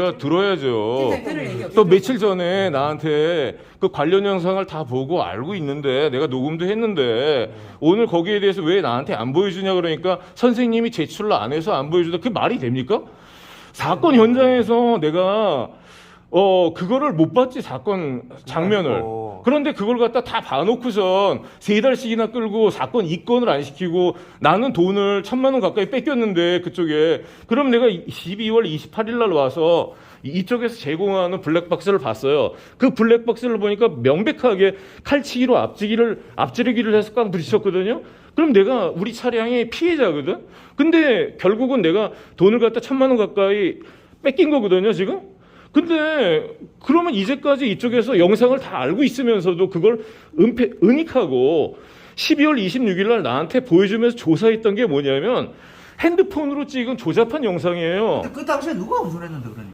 그러니까 들어야죠. 얘기 없어요. 또 며칠 전에 나한테 그 관련 영상을 다 보고 알고 있는데 내가 녹음도 했는데 오늘 거기에 대해서 왜 나한테 안 보여주냐 그러니까 선생님이 제출을 안 해서 안 보여주다 그 말이 됩니까? 사건 현장에서 내가 어 그거를 못 봤지 사건 장면을 아이고. 그런데 그걸 갖다 다 봐놓고선 세 달씩이나 끌고 사건 입건을 안 시키고 나는 돈을 천만 원 가까이 뺏겼는데 그쪽에 그럼 내가 12월 28일 날 와서 이쪽에서 제공하는 블랙박스를 봤어요. 그 블랙박스를 보니까 명백하게 칼치기로 앞지기를 앞지르기를 해서 깡 부딪혔거든요. 그럼 내가 우리 차량의 피해자거든. 근데 결국은 내가 돈을 갖다 천만 원 가까이 뺏긴 거거든요, 지금. 근데 그러면 이제까지 이쪽에서 영상을 다 알고 있으면서도 그걸 은폐, 은닉하고 12월 26일 날 나한테 보여주면서 조사했던 게 뭐냐면 핸드폰으로 찍은 조잡한 영상이에요. 그 당시에 누가 운전했는데 그러니?